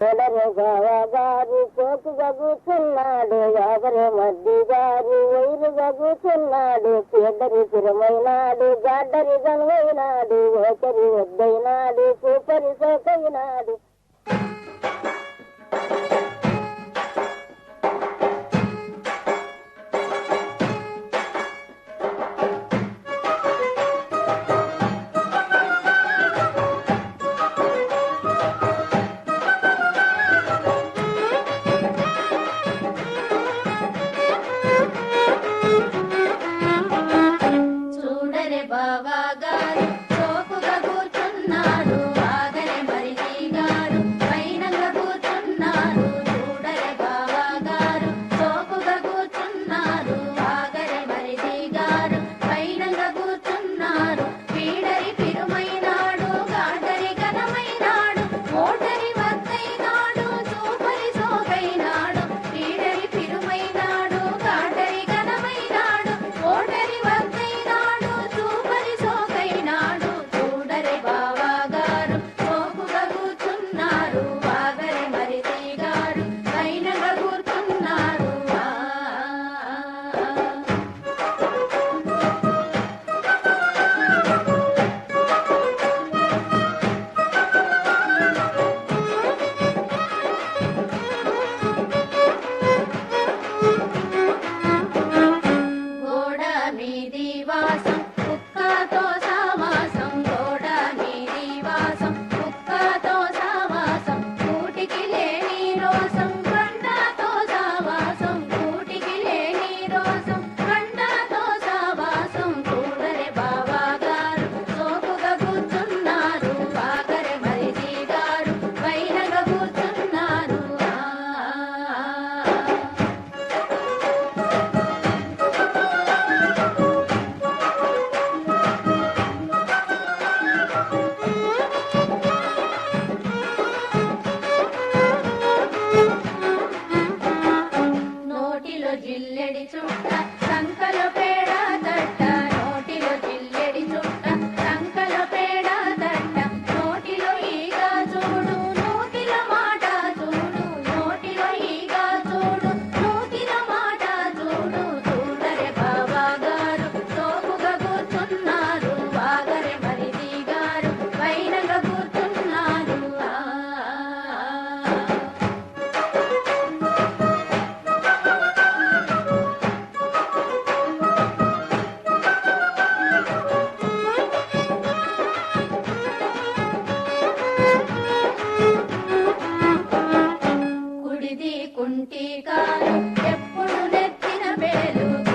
గారు కోకుగా కూర్చున్నాడు ఎవరి మద్ది గారు వైరుగా కూర్చున్నాడు పేదరి తిరమైనాడు గాడ్డరి గనువైనాడు ఒకరి వద్దైనాడు సూపరి సోకైనాడు. श्रीनिवासा పిల్లడి చుట్ట సంకలు పేడ తట్టాలి. కుంటి కాను ఎప్పుడు నెత్తిన పేరు